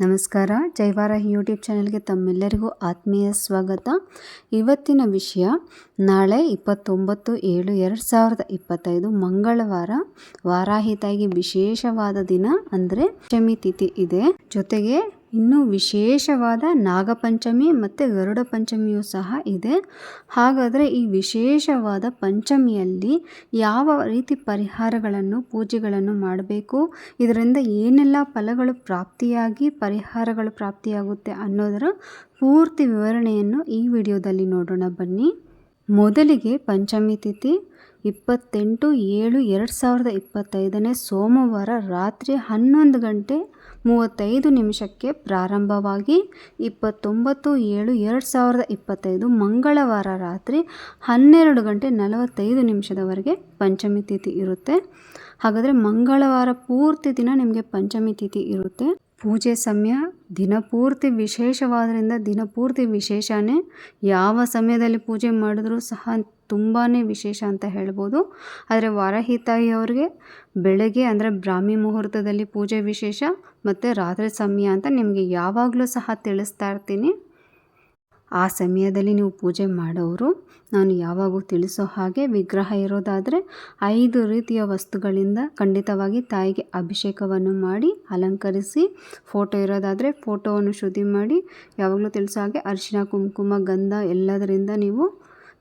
ನಮಸ್ಕಾರ. ಜೈವಾರ ಯೂಟ್ಯೂಬ್ ಚಾನಲ್ಗೆ ತಮ್ಮೆಲ್ಲರಿಗೂ ಆತ್ಮೀಯ ಸ್ವಾಗತ. ಇವತ್ತಿನ ವಿಷಯ, ನಾಳೆ ಇಪ್ಪತ್ತೊಂಬತ್ತು ಏಳು ಎರಡು ಸಾವಿರದ ಇಪ್ಪತ್ತೈದು ಮಂಗಳವಾರ ವಾರಾಹಿತಾಯಿಗೆ ವಿಶೇಷವಾದ ದಿನ ಅಂದರೆ ಪಂಚಮಿ ತಿಥಿ ಇದೆ. ಜೊತೆಗೆ ಇನ್ನೂ ವಿಶೇಷವಾದ ನಾಗಪಂಚಮಿ ಮತ್ತು ಗರುಡ ಪಂಚಮಿಯೂ ಸಹ ಇದೆ. ಹಾಗಾದರೆ ಈ ವಿಶೇಷವಾದ ಪಂಚಮಿಯಲ್ಲಿ ಯಾವ ರೀತಿ ಪರಿಹಾರಗಳನ್ನು, ಪೂಜೆಗಳನ್ನು ಮಾಡಬೇಕು, ಇದರಿಂದ ಏನೆಲ್ಲ ಫಲಗಳು ಪ್ರಾಪ್ತಿಯಾಗಿ, ಪರಿಹಾರಗಳು ಪ್ರಾಪ್ತಿಯಾಗುತ್ತೆ ಅನ್ನೋದರ ಪೂರ್ತಿ ವಿವರಣೆಯನ್ನು ಈ ವಿಡಿಯೋದಲ್ಲಿ ನೋಡೋಣ ಬನ್ನಿ. ಮೊದಲಿಗೆ ಪಂಚಮಿ ತಿಥಿ ಇಪ್ಪತ್ತೆಂಟು ಏಳು ಎರಡು ಸಾವಿರದ ಇಪ್ಪತ್ತೈದನೇ ಸೋಮವಾರ ರಾತ್ರಿ ಹನ್ನೊಂದು ಗಂಟೆ ಮೂವತ್ತೈದು ನಿಮಿಷಕ್ಕೆ ಪ್ರಾರಂಭವಾಗಿ ಇಪ್ಪತ್ತೊಂಬತ್ತು ಏಳು ಎರಡು ಸಾವಿರದ ಇಪ್ಪತ್ತೈದು ಮಂಗಳವಾರ ರಾತ್ರಿ ಹನ್ನೆರಡು ಗಂಟೆ ನಲವತ್ತೈದು ನಿಮಿಷದವರೆಗೆ ಪಂಚಮಿ ತಿಥಿ ಇರುತ್ತೆ. ಹಾಗಾದರೆ ಮಂಗಳವಾರ ಪೂರ್ತಿ ದಿನ ನಿಮಗೆ ಪಂಚಮಿ ತಿಥಿ ಇರುತ್ತೆ. ಪೂಜೆ ಸಮಯ ದಿನಪೂರ್ತಿ ವಿಶೇಷವಾದ್ದರಿಂದ ದಿನಪೂರ್ತಿ ವಿಶೇಷನೇ. ಯಾವ ಸಮಯದಲ್ಲಿ ಪೂಜೆ ಮಾಡಿದ್ರೂ ಸಹ ತುಂಬಾ ವಿಶೇಷ ಅಂತ ಹೇಳ್ಬೋದು. ಆದರೆ ವಾರಾಹಿ ತಾಯಿಯವ್ರಿಗೆ ಬೆಳಗ್ಗೆ ಅಂದರೆ ಬ್ರಾಹ್ಮಿ ಮುಹೂರ್ತದಲ್ಲಿ ಪೂಜೆ ವಿಶೇಷ ಮತ್ತು ರಾತ್ರಿ ಸಮಯ ಅಂತ ನಿಮಗೆ ಯಾವಾಗಲೂ ಸಹ ತಿಳಿಸ್ತಾ ಇರ್ತೀನಿ. ಆ ಸಮಯದಲ್ಲಿ ನೀವು ಪೂಜೆ ಮಾಡೋರು ನಾನು ಯಾವಾಗೂ ತಿಳಿಸೋ ಹಾಗೆ ವಿಗ್ರಹ ಇರೋದಾದರೆ ಐದು ರೀತಿಯ ವಸ್ತುಗಳಿಂದ ಖಂಡಿತವಾಗಿ ತಾಯಿಗೆ ಅಭಿಷೇಕವನ್ನು ಮಾಡಿ, ಅಲಂಕರಿಸಿ, ಫೋಟೋ ಇರೋದಾದರೆ ಫೋಟೋವನ್ನು ಶುದ್ಧಿ ಮಾಡಿ, ಯಾವಾಗಲೂ ತಿಳಿಸೋ ಹಾಗೆ ಅರಿಶಿನ, ಕುಂಕುಮ, ಗಂಧ ಎಲ್ಲದರಿಂದ ನೀವು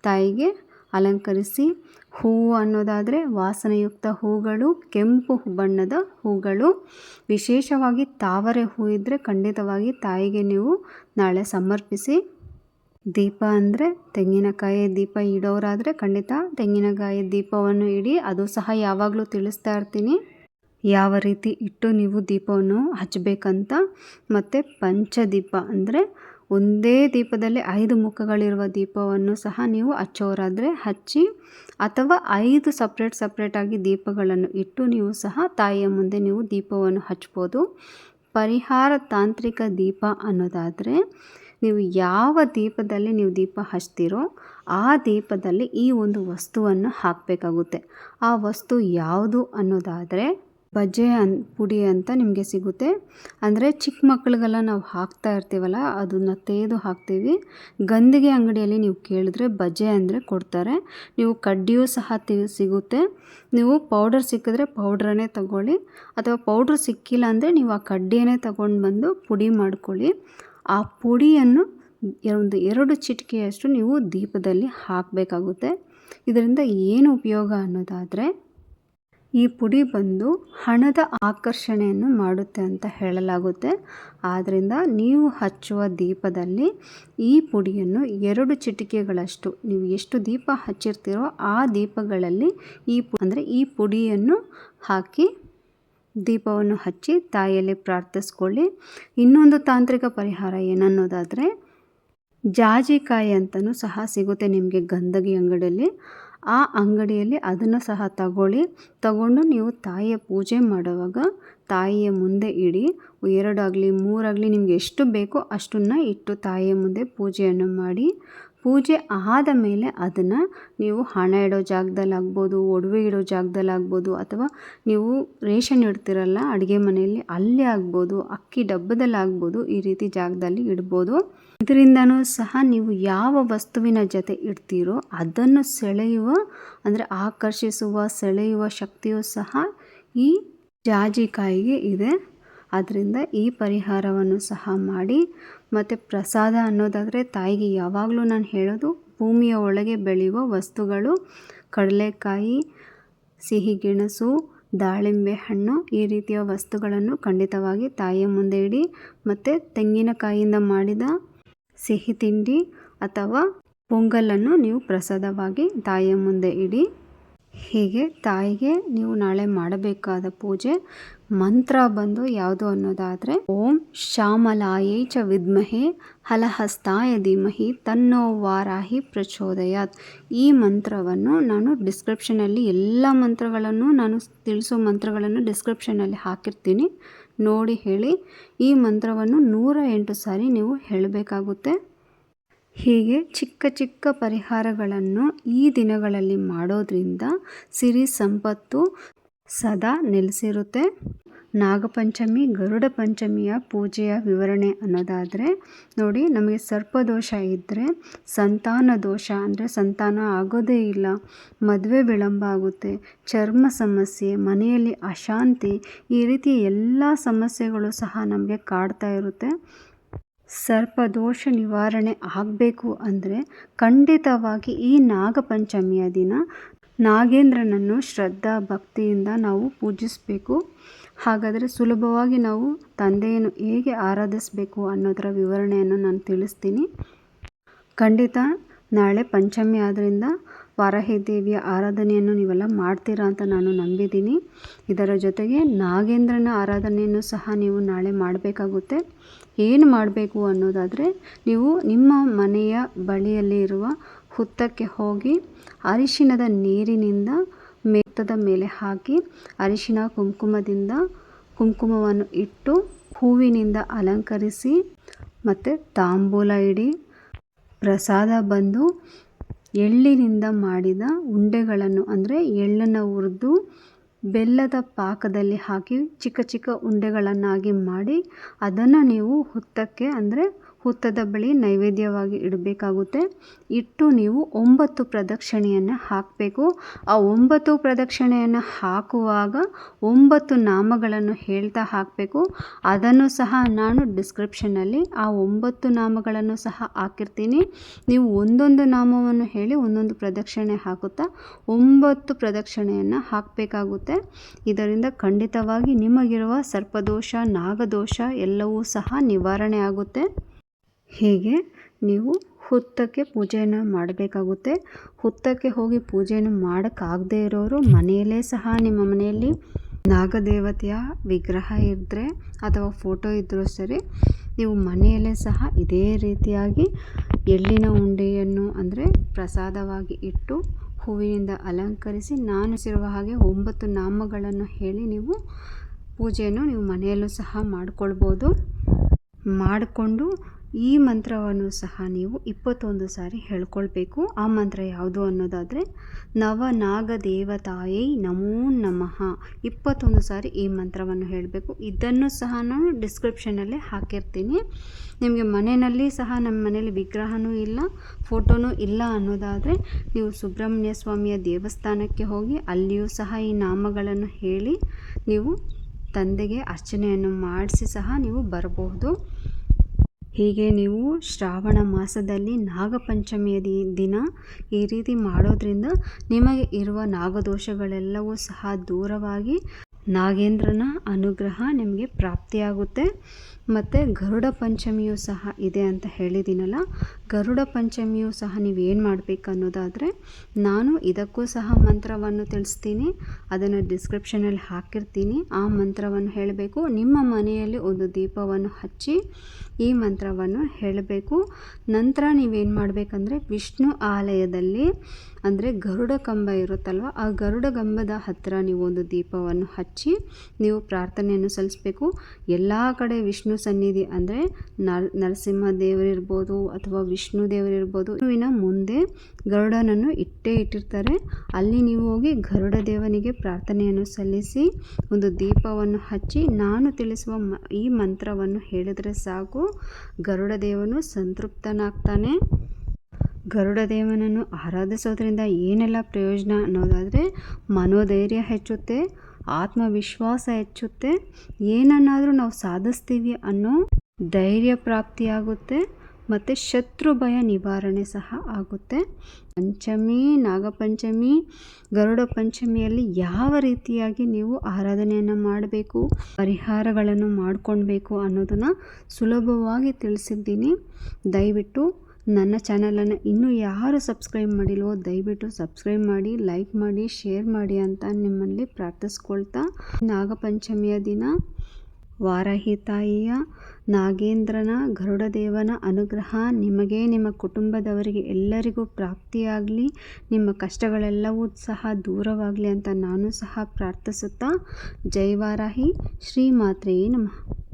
ತಾಯಿಗೆ ಅಲಂಕರಿಸಿ ಹೂವು ಅನ್ನೋದಾದರೆ ವಾಸನೆಯುಕ್ತ ಹೂಗಳು, ಕೆಂಪು ಬಣ್ಣದ ಹೂಗಳು. ವಿಶೇಷವಾಗಿ ತಾವರೆ ಹೂ ಇದ್ದರೆ ಖಂಡಿತವಾಗಿ ತಾಯಿಗೆ ನೀವು ನಾಳೆ ಸಮರ್ಪಿಸಿ. ದೀಪ ಅಂದರೆ ತೆಂಗಿನಕಾಯಿ ದೀಪ ಇಡೋರಾದರೆ ಖಂಡಿತ ತೆಂಗಿನಕಾಯಿ ದೀಪವನ್ನು ಇಡಿ, ಅದು ಸಹ ಯಾವಾಗಲೂ ತಿಳಿಸ್ತಾ ಇರ್ತೀನಿ. ಯಾವ ರೀತಿ ಇಟ್ಟು ನೀವು ದೀಪವನ್ನು ಹಚ್ಚಬೇಕಂತ ಮತ್ತು ಪಂಚದೀಪ ಅಂದರೆ ಒಂದೇ ದೀಪದಲ್ಲಿ ಐದು ಮುಖಗಳಿರುವ ದೀಪವನ್ನು ಸಹ ನೀವು ಹಚ್ಚೋರಾದರೆ ಹಚ್ಚಿ ಅಥವಾ ಐದು ಸಪ್ರೇಟ್ ಸಪ್ರೇಟಾಗಿ ದೀಪಗಳನ್ನು ಇಟ್ಟು ನೀವು ಸಹ ತಾಯಿಯ ಮುಂದೆ ನೀವು ದೀಪವನ್ನು ಹಚ್ಬೋದು. ಪರಿಹಾರ ತಾಂತ್ರಿಕ ದೀಪ ಅನ್ನೋದಾದರೆ ನೀವು ಯಾವ ದೀಪದಲ್ಲಿ ನೀವು ದೀಪ ಹಚ್ತೀರೋ ಆ ದೀಪದಲ್ಲಿ ಈ ಒಂದು ವಸ್ತುವನ್ನು ಹಾಕಬೇಕಾಗುತ್ತೆ. ಆ ವಸ್ತು ಯಾವುದು ಅನ್ನೋದಾದರೆ ಬಜ್ಜೆ ಅನ್, ಪುಡಿ ಅಂತ ನಿಮಗೆ ಸಿಗುತ್ತೆ. ಅಂದರೆ ಚಿಕ್ಕ ಮಕ್ಕಳಿಗೆಲ್ಲ ನಾವು ಹಾಕ್ತಾ ಇರ್ತೀವಲ್ಲ, ಅದನ್ನು ತೆಗೆದು ಹಾಕ್ತೀವಿ. ಗಂದಿಗೆ ಅಂಗಡಿಯಲ್ಲಿ ನೀವು ಕೇಳಿದ್ರೆ ಬಜ್ಜೆ ಅಂದರೆ ಕೊಡ್ತಾರೆ. ನೀವು ಕಡ್ಡಿಯೂ ಸಹ ಸಿಗುತ್ತೆ. ನೀವು ಪೌಡರ್ ಸಿಕ್ಕಿದ್ರೆ ಪೌಡ್ರನ್ನೇ ತಗೊಳ್ಳಿ. ಅಥವಾ ಪೌಡ್ರ್ ಸಿಕ್ಕಿಲ್ಲ ಅಂದರೆ ನೀವು ಆ ಕಡ್ಡಿಯನ್ನೇ ತಗೊಂಡು ಬಂದು ಪುಡಿ ಮಾಡ್ಕೊಳ್ಳಿ. ಆ ಪುಡಿಯನ್ನು ಒಂದು ಎರಡು ಚಿಟಿಕೆಯಷ್ಟು ನೀವು ದೀಪದಲ್ಲಿ ಹಾಕಬೇಕಾಗುತ್ತೆ. ಇದರಿಂದ ಏನು ಉಪಯೋಗ ಅನ್ನೋದಾದರೆ ಈ ಪುಡಿ ಬಂದು ಹಣದ ಆಕರ್ಷಣೆಯನ್ನು ಮಾಡುತ್ತೆ ಅಂತ ಹೇಳಲಾಗುತ್ತೆ. ಆದ್ದರಿಂದ ನೀವು ಹಚ್ಚುವ ದೀಪದಲ್ಲಿ ಈ ಪುಡಿಯನ್ನು ಎರಡು ಚಿಟಿಕೆಗಳಷ್ಟು, ನೀವು ಎಷ್ಟು ದೀಪ ಹಚ್ಚಿರ್ತೀರೋ ಆ ದೀಪಗಳಲ್ಲಿ ಈ ಅಂದರೆ ಈ ಪುಡಿಯನ್ನು ಹಾಕಿ ದೀಪವನ್ನು ಹಚ್ಚಿ ತಾಯಿಯಲ್ಲಿ ಪ್ರಾರ್ಥಿಸ್ಕೊಳ್ಳಿ. ಇನ್ನೊಂದು ತಾಂತ್ರಿಕ ಪರಿಹಾರ ಏನನ್ನೋದಾದರೆ, ಜಾಜಿಕಾಯಿ ಅಂತಲೂ ಸಹ ಸಿಗುತ್ತೆ ನಿಮಗೆ ಗಂಧಗಿ ಅಂಗಡಿಯಲ್ಲಿ. ಆ ಅಂಗಡಿಯಲ್ಲಿ ಅದನ್ನು ಸಹ ತಗೊಳ್ಳಿ. ತಗೊಂಡು ನೀವು ತಾಯಿಯ ಪೂಜೆ ಮಾಡುವಾಗ ತಾಯಿಯ ಮುಂದೆ ಇಡಿ. ಎರಡಾಗಲಿ, ಮೂರಾಗಲಿ ನಿಮ್ಗೆ ಎಷ್ಟು ಬೇಕೋ ಅಷ್ಟನ್ನು ಇಟ್ಟು ತಾಯಿಯ ಮುಂದೆ ಪೂಜೆಯನ್ನು ಮಾಡಿ. ಪೂಜೆ ಆದ ಮೇಲೆ ಅದನ್ನು ನೀವು ಹಣ ಇಡೋ ಜಾಗದಲ್ಲಿ ಆಗ್ಬೋದು ಒಡವೆ ಇಡೋ ಜಾಗದಲ್ಲಿ ಆಗ್ಬೋದು ಅಥವಾ ನೀವು ರೇಷನ್ ಇಡ್ತಿರಲ್ಲ, ಅಡುಗೆ ಮನೆಯಲ್ಲಿ ಅಲ್ಲಿ ಆಗ್ಬೋದು, ಅಕ್ಕಿ ಡಬ್ಬದಲ್ಲಿ ಆಗ್ಬೋದು ಈ ರೀತಿ ಜಾಗದಲ್ಲಿ ಇಡ್ಬೋದು. ಇದರಿಂದನೂ ಸಹ ನೀವು ಯಾವ ವಸ್ತುವಿನ ಜೊತೆ ಇಡ್ತೀರೋ ಅದನ್ನು ಸೆಳೆಯುವ, ಅಂದರೆ ಆಕರ್ಷಿಸುವ, ಸೆಳೆಯುವ ಶಕ್ತಿಯು ಸಹ ಈ ಜಾಜಿಕಾಯಿಗೆ ಇದೆ. ಆದ್ದರಿಂದ ಈ ಪರಿಹಾರವನ್ನು ಸಹ ಮಾಡಿ, ಮತ್ತು ಪ್ರಸಾದ ಅನ್ನೋದಾದರೆ ತಾಯಿಗೆ ಯಾವಾಗಲೂ ನಾನು ಹೇಳೋದು ಭೂಮಿಯ ಒಳಗೆ ಬೆಳೆಯುವ ವಸ್ತುಗಳು, ಕಡಲೆಕಾಯಿ, ಸಿಹಿ ಗೆಣಸು, ದಾಳಿಂಬೆ ಹಣ್ಣು, ಈ ರೀತಿಯ ವಸ್ತುಗಳನ್ನು ಖಂಡಿತವಾಗಿ ತಾಯಿಯ ಮುಂದೆ ಇಡಿ, ಮತ್ತು ತೆಂಗಿನಕಾಯಿಯಿಂದ ಮಾಡಿದ ಸಿಹಿ ತಿಂಡಿ ಅಥವಾ ಪೊಂಗಲನ್ನು ನೀವು ಪ್ರಸಾದವಾಗಿ ತಾಯಿಯ ಮುಂದೆ ಇಡಿ. ಹೀಗೆ ತಾಯಿಗೆ ನೀವು ನಾಳೆ ಮಾಡಬೇಕಾದ ಪೂಜೆ ಮಂತ್ರ ಬಂದು ಯಾವುದು ಅನ್ನೋದಾದರೆ, ಓಂ ಶ್ಯಾಮಲಾಯೈ ಚ ವಿದ್ಮಹೆ ಹಲಹಸ್ತಾಯ ಧೀಮಹಿ ತನ್ನೋ ವಾರಾಹಿ ಪ್ರಚೋದಯಾತ್. ಈ ಮಂತ್ರವನ್ನು ನಾನು ಡಿಸ್ಕ್ರಿಪ್ಷನಲ್ಲಿ ಎಲ್ಲ ಮಂತ್ರಗಳನ್ನು ನಾನು ತಿಳಿಸೋ ಮಂತ್ರಗಳನ್ನು ಡಿಸ್ಕ್ರಿಪ್ಷನಲ್ಲಿ ಹಾಕಿರ್ತೀನಿ. ನೋಡಿ ಹೇಳಿ, ಈ ಮಂತ್ರವನ್ನು ನೂರ ಎಂಟು ಸಾರಿ ನೀವು ಹೇಳಬೇಕಾಗುತ್ತೆ. ಹೀಗೆ ಚಿಕ್ಕ ಚಿಕ್ಕ ಪರಿಹಾರಗಳನ್ನು ಈ ದಿನಗಳಲ್ಲಿ ಮಾಡೋದ್ರಿಂದ ಸಿರಿ ಸಂಪತ್ತು ಸದಾ ನೆಲೆಸಿರುತ್ತೆ. ನಾಗಪಂಚಮಿ ಗರುಡ ಪಂಚಮಿಯ ಪೂಜೆಯ ವಿವರಣೆ ಅನ್ನೋದಾದರೆ, ನೋಡಿ ನಮಗೆ ಸರ್ಪದೋಷ ಇದ್ದರೆ ಸಂತಾನ ದೋಷ, ಅಂದರೆ ಸಂತಾನ ಆಗೋದೇ ಇಲ್ಲ. ಮದುವೆ ವಿಳಂಬ ಆಗುತ್ತೆ, ಚರ್ಮ ಸಮಸ್ಯೆ, ಮನೆಯಲ್ಲಿ ಅಶಾಂತಿ, ಈ ರೀತಿ ಎಲ್ಲ ಸಮಸ್ಯೆಗಳು ಸಹ ನಮಗೆ ಕಾಡ್ತಾ ಇರುತ್ತೆ. ಸರ್ಪದೋಷ ನಿವಾರಣೆ ಆಗಬೇಕು ಅಂದರೆ ಖಂಡಿತವಾಗಿ ಈ ನಾಗಪಂಚಮಿಯ ದಿನ ನಾಗೇಂದ್ರನನ್ನು ಶ್ರದ್ಧಾ ಭಕ್ತಿಯಿಂದ ನಾವು ಪೂಜಿಸಬೇಕು. ಹಾಗಾದರೆ ಸುಲಭವಾಗಿ ನಾವು ತಂದೆಯನ್ನು ಹೇಗೆ ಆರಾಧಿಸಬೇಕು ಅನ್ನೋದರ ವಿವರಣೆಯನ್ನು ನಾನು ತಿಳಿಸ್ತೀನಿ. ಖಂಡಿತ, ನಾಳೆ ಪಂಚಮಿ ಆದ್ದರಿಂದ ವಾರಾಹಿ ದೇವಿಯ ಆರಾಧನೆಯನ್ನು ನೀವೆಲ್ಲ ಮಾಡ್ತೀರಾ ಅಂತ ನಾನು ನಂಬಿದ್ದೀನಿ. ಇದರ ಜೊತೆಗೆ ನಾಗೇಂದ್ರನ ಆರಾಧನೆಯನ್ನು ಸಹ ನೀವು ನಾಳೆ ಮಾಡಬೇಕಾಗುತ್ತೆ. ಏನು ಮಾಡಬೇಕು ಅನ್ನೋದಾದರೆ, ನೀವು ನಿಮ್ಮ ಮನೆಯ ಬಳಿಯಲ್ಲಿ ಇರುವ ಹುತ್ತಕ್ಕೆ ಹೋಗಿ ಅರಿಶಿಣದ ನೀರಿನಿಂದ ಮೇತ್ತದ ಮೇಲೆ ಹಾಕಿ ಅರಿಶಿಣ ಕುಂಕುಮದಿಂದ ಕುಂಕುಮವನ್ನು ಇಟ್ಟು ಹೂವಿನಿಂದ ಅಲಂಕರಿಸಿ ಮತ್ತು ತಾಂಬೂಲ ಇಡಿ ಪ್ರಸಾದ ಬಂದು ಎಳ್ಳಿನಿಂದ ಮಾಡಿದ ಉಂಡೆಗಳನ್ನು ಅಂದರೆ ಎಳ್ಳನ್ನು ಹುರಿದು ಬೆಲ್ಲದ ಪಾಕದಲ್ಲಿ ಹಾಕಿ ಚಿಕ್ಕ ಚಿಕ್ಕ ಉಂಡೆಗಳನ್ನಾಗಿ ಮಾಡಿ ಅದನ್ನು ನೀವು ಹುತ್ತಕ್ಕೆ ಅಂದರೆ ಹುತ್ತದ ಬಳಿ ನೈವೇದ್ಯವಾಗಿ ಇಡಬೇಕಾಗುತ್ತೆ. ಇಟ್ಟು ನೀವು ಒಂಬತ್ತು ಪ್ರದಕ್ಷಿಣೆಯನ್ನು ಹಾಕಬೇಕು. ಆ ಒಂಬತ್ತು ಪ್ರದಕ್ಷಿಣೆಯನ್ನು ಹಾಕುವಾಗ ಒಂಬತ್ತು ನಾಮಗಳನ್ನು ಹೇಳ್ತಾ ಹಾಕಬೇಕು. ಅದನ್ನು ಸಹ ನಾನು ಡಿಸ್ಕ್ರಿಪ್ಷನಲ್ಲಿ ಆ ಒಂಬತ್ತು ನಾಮಗಳನ್ನು ಸಹ ಹಾಕಿರ್ತೀನಿ. ನೀವು ಒಂದೊಂದು ನಾಮವನ್ನು ಹೇಳಿ ಒಂದೊಂದು ಪ್ರದಕ್ಷಿಣೆ ಹಾಕುತ್ತಾ ಒಂಬತ್ತು ಪ್ರದಕ್ಷಿಣೆಯನ್ನು ಹಾಕಬೇಕಾಗುತ್ತೆ. ಇದರಿಂದ ಖಂಡಿತವಾಗಿ ನಿಮಗಿರುವ ಸರ್ಪದೋಷ, ನಾಗದೋಷ ಎಲ್ಲವೂ ಸಹ ನಿವಾರಣೆ ಆಗುತ್ತೆ. ಹೀಗೆ ನೀವು ಹುತ್ತಕ್ಕೆ ಪೂಜೆಯನ್ನು ಮಾಡಬೇಕಾಗುತ್ತೆ. ಹುತ್ತಕ್ಕೆ ಹೋಗಿ ಪೂಜೆಯನ್ನು ಮಾಡೋಕ್ಕಾಗದೇ ಇರೋರು ಮನೆಯಲ್ಲೇ ಸಹ ನಿಮ್ಮ ಮನೆಯಲ್ಲಿ ನಾಗದೇವತೆಯ ವಿಗ್ರಹ ಇದ್ದರೆ ಅಥವಾ ಫೋಟೋ ಇದ್ದರೂ ಸರಿ, ನೀವು ಮನೆಯಲ್ಲೇ ಸಹ ಇದೇ ರೀತಿಯಾಗಿ ಎಳ್ಳಿನ ಉಂಡೆಯನ್ನು ಅಂದರೆ ಪ್ರಸಾದವಾಗಿ ಇಟ್ಟು ಹೂವಿನಿಂದ ಅಲಂಕರಿಸಿ ನಾನು ಸಿರುವ ಹಾಗೆ ಒಂಬತ್ತು ನಾಮಗಳನ್ನು ಹೇಳಿ ನೀವು ಪೂಜೆಯನ್ನು ನೀವು ಮನೆಯಲ್ಲೂ ಸಹ ಮಾಡಿಕೊಳ್ಬೋದು. ಮಾಡಿಕೊಂಡು ಈ ಮಂತ್ರವನ್ನು ಸಹ ನೀವು ಇಪ್ಪತ್ತೊಂದು ಸಾರಿ ಹೇಳ್ಕೊಳ್ಬೇಕು. ಆ ಮಂತ್ರ ಯಾವುದು ಅನ್ನೋದಾದರೆ ನವನಾಗ ದೇವತಾಯೈ ನಮೋ ನಮಃ. ಇಪ್ಪತ್ತೊಂದು ಸಾರಿ ಈ ಮಂತ್ರವನ್ನು ಹೇಳಬೇಕು. ಇದನ್ನು ಸಹ ನಾನು ಡಿಸ್ಕ್ರಿಪ್ಷನಲ್ಲೇ ಹಾಕಿರ್ತೀನಿ. ನಿಮಗೆ ಮನೆಯಲ್ಲಿ ಸಹ ನಮ್ಮ ಮನೇಲಿ ವಿಗ್ರಹವೂ ಇಲ್ಲ, ಫೋಟೋನೂ ಇಲ್ಲ ಅನ್ನೋದಾದರೆ, ನೀವು ಸುಬ್ರಹ್ಮಣ್ಯ ಸ್ವಾಮಿಯ ದೇವಸ್ಥಾನಕ್ಕೆ ಹೋಗಿ ಅಲ್ಲಿಯೂ ಸಹ ಈ ನಾಮಗಳನ್ನು ಹೇಳಿ, ನೀವು ತಂದೆಗೆ ಅರ್ಚನೆಯನ್ನು ಮಾಡಿಸಿ ಸಹ ನೀವು ಬರಬಹುದು. ಹೀಗೆ ನೀವು ಶ್ರಾವಣ ಮಾಸದಲ್ಲಿ ನಾಗಪಂಚಮಿಯ ದಿನ ಈ ರೀತಿ ಮಾಡೋದ್ರಿಂದ ನಿಮಗೆ ಇರುವ ನಾಗದೋಷಗಳೆಲ್ಲವೂ ಸಹ ದೂರವಾಗಿ ನಾಗೇಂದ್ರನ ಅನುಗ್ರಹ ನಿಮಗೆ ಪ್ರಾಪ್ತಿಯಾಗುತ್ತೆ. ಮತ್ತು ಗರುಡ ಪಂಚಮಿಯು ಸಹ ಇದೆ ಅಂತ ಹೇಳಿದ್ದೀನಲ್ಲ, ಗರುಡ ಪಂಚಮಿಯು ಸಹ ನೀವೇನು ಮಾಡಬೇಕು ಅನ್ನೋದಾದರೆ ನಾನು ಇದಕ್ಕೂ ಸಹ ಮಂತ್ರವನ್ನು ತಿಳಿಸ್ತೀನಿ, ಅದನ್ನು ಡಿಸ್ಕ್ರಿಪ್ಷನಲ್ಲಿ ಹಾಕಿರ್ತೀನಿ, ಆ ಮಂತ್ರವನ್ನು ಹೇಳಬೇಕು. ನಿಮ್ಮ ಮನೆಯಲ್ಲಿ ಒಂದು ದೀಪವನ್ನು ಹಚ್ಚಿ ಈ ಮಂತ್ರವನ್ನು ಹೇಳಬೇಕು. ನಂತರ ನೀವೇನು ಮಾಡಬೇಕಂದ್ರೆ ವಿಷ್ಣು ಆಲಯದಲ್ಲಿ ಅಂದರೆ ಗರುಡ ಕಂಬ ಇರುತ್ತಲ್ವ, ಆ ಗರುಡ ಕಂಬದ ಹತ್ತಿರ ನೀವು ಒಂದು ದೀಪವನ್ನು ಹಚ್ಚಿ ನೀವು ಪ್ರಾರ್ಥನೆಯನ್ನು ಸಲ್ಲಿಸಬೇಕು. ಎಲ್ಲ ಕಡೆ ವಿಷ್ಣು ಸನ್ನಿಧಿ ಅಂದರೆ ನರ್ ನರಸಿಂಹ ದೇವರಿರ್ಬೋದು ಅಥವಾ ವಿಷ್ಣು ದೇವರಿರ್ಬೋದು ಇನ್ನು ಮುಂದೆ ಗರುಡನನ್ನು ಇಟ್ಟೇ ಇಟ್ಟಿರ್ತಾರೆ. ಅಲ್ಲಿ ನೀವು ಹೋಗಿ ಗರುಡ ದೇವನಿಗೆ ಪ್ರಾರ್ಥನೆಯನ್ನು ಸಲ್ಲಿಸಿ ಒಂದು ದೀಪವನ್ನು ಹಚ್ಚಿ ನಾನು ತಿಳಿಸುವ ಮ ಈ ಮಂತ್ರವನ್ನು ಹೇಳಿದರೆ ಸಾಕು. ಗರುಡ ದೇವನು ಸಂತೃಪ್ತನಾಗ್ತಾನೆ. ಗರುಡ ದೇವನನ್ನು ಆರಾಧಿಸೋದ್ರಿಂದ ಏನೆಲ್ಲ ಪ್ರಯೋಜನ ಅನ್ನೋದಾದರೆ ಮನೋಧೈರ್ಯ ಹೆಚ್ಚುತ್ತೆ. ಆತ್ಮವಿಶ್ವಾಸ ಹೆಚ್ಚುತ್ತೆ. ಏನನ್ನಾದರೂ ನಾವು ಸಾಧಿಸ್ತೀವಿ ಅನ್ನೋ ಧೈರ್ಯ ಪ್ರಾಪ್ತಿಯಾಗುತ್ತೆ. ಮತ್ತು ಶತ್ರು ಭಯ ನಿವಾರಣೆ ಸಹ ಆಗುತ್ತೆ. ಪಂಚಮಿ, ನಾಗಪಂಚಮಿ, ಗರುಡ ಪಂಚಮಿಯಲ್ಲಿ ಯಾವ ರೀತಿಯಾಗಿ ನೀವು ಆರಾಧನೆಯನ್ನು ಮಾಡಬೇಕು, ಪರಿಹಾರಗಳನ್ನು ಮಾಡ್ಕೊಳ್ಬೇಕು ಅನ್ನೋದನ್ನು ಸುಲಭವಾಗಿ ತಿಳಿಸಿದ್ದೀನಿ. ದಯವಿಟ್ಟು ನನ್ನ ಚಾನಲನ್ನು ಇನ್ನೂ ಯಾರು ಸಬ್ಸ್ಕ್ರೈಬ್ ಮಾಡಿಲ್ವೋ ದಯವಿಟ್ಟು ಸಬ್ಸ್ಕ್ರೈಬ್ ಮಾಡಿ, ಲೈಕ್ ಮಾಡಿ, ಶೇರ್ ಮಾಡಿ ಅಂತ ನಿಮ್ಮಲ್ಲಿ ಪ್ರಾರ್ಥಿಸ್ಕೊಳ್ತಾ. ನಾಗಪಂಚಮಿಯ ದಿನ. ವಾರಾಹಿ ತಾಯಿಯ, ನಾಗೇಂದ್ರನ, ಗರುಡದೇವನ ಅನುಗ್ರಹ ನಿಮಗೆ, ನಿಮ್ಮ ಕುಟುಂಬದವರಿಗೆ ಎಲ್ಲರಿಗೂ ಪ್ರಾಪ್ತಿಯಾಗಲಿ, ನಿಮ್ಮ ಕಷ್ಟಗಳೆಲ್ಲವೂ ಸಹ ದೂರವಾಗಲಿ ಅಂತ ನಾನು ಸಹ ಪ್ರಾರ್ಥಿಸುತ್ತಾ. ಜೈ ವಾರಾಹಿ. ಶ್ರೀ ಮಾತ್ರೆಯೇ ನಮಃ.